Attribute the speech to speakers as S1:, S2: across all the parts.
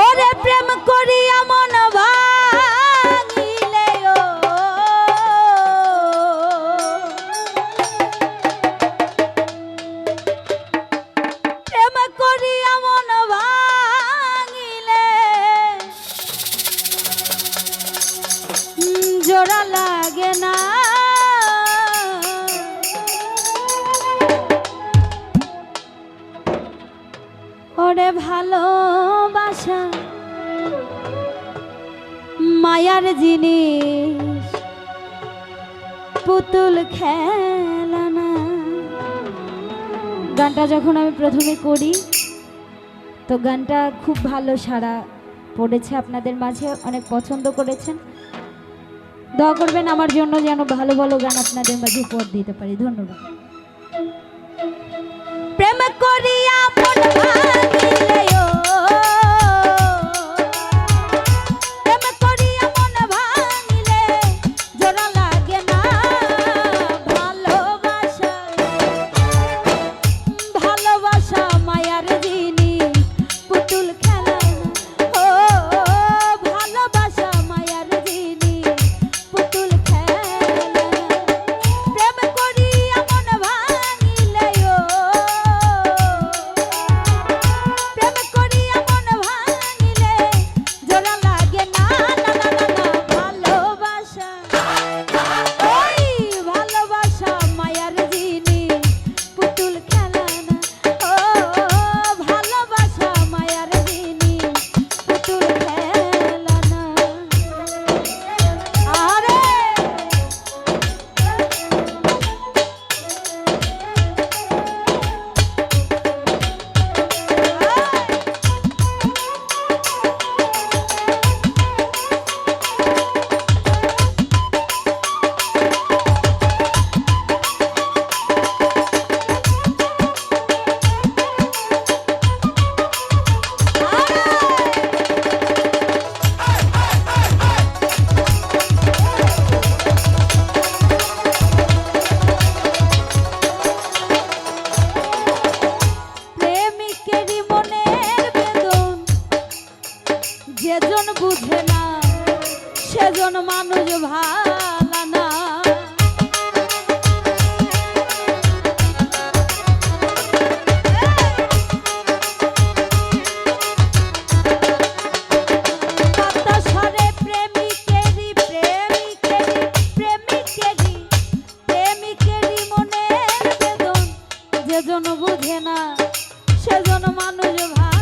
S1: ওরে প্রেম করিয়া মন ভাঙিলে প্রেম করিয়া মন ভাঙিলে। জোড়া ভালোবাসা, মায়ার জিনিস, পুতুল খেলা না গানটা যখন আমি প্রথমে করি, তো গানটা খুব ভালো সারা পড়েছে আপনাদের মাঝে, অনেক পছন্দ করেছেন। দোয়া করবেন আমার জন্য যেন ভালো ভালো গান আপনাদের মাঝে উপহার দিতে পারি। ধন্যবাদ। প্রেম করিয়া যেজন বুঝে না সেজন মানুষ ভালো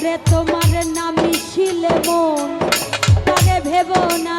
S1: ওরে তোমার নামি ছিলে মন তারে ভেব না।